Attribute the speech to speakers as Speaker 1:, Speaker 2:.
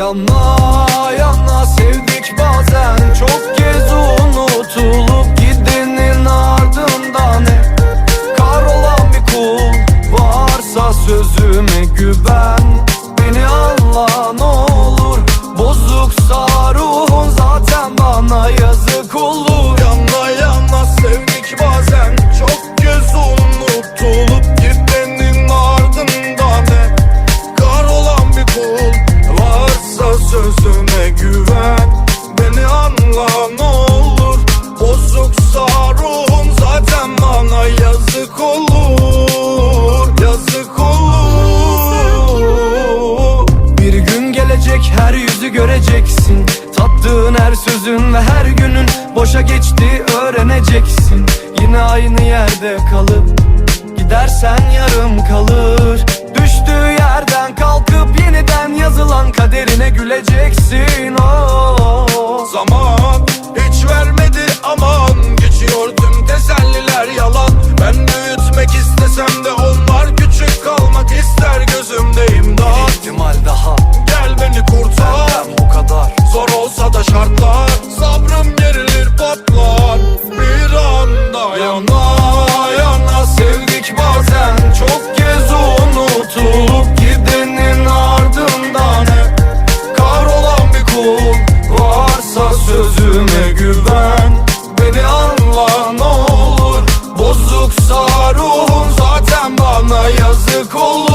Speaker 1: Yanına yanına sevdik bazen çok kez bana yazık olur.
Speaker 2: Yana yana sevdik bazen. Çok göz unutulup gidenin ardından hep Kar olan bir kul varsa sözüme güven. Beni anla ne olur. Bozuksa ruhum zaten bana yazık olur.
Speaker 1: Yazık olur. Bir gün gelecek her yüzü göreceksin her sözün ve her günün boşa geçti öğreneceksin. Yine aynı yerde kalıp gidersen yarım kalır. Düştüğü yerden kalkıp yeniden yazılan kaderine güleceksin. Oh.
Speaker 2: Zaman hiç vermedi aman. Geçiyor tüm teselliler yalan. Ben büyütmek istesem de
Speaker 1: Bozuksa ruhum zaten bana yazık olur.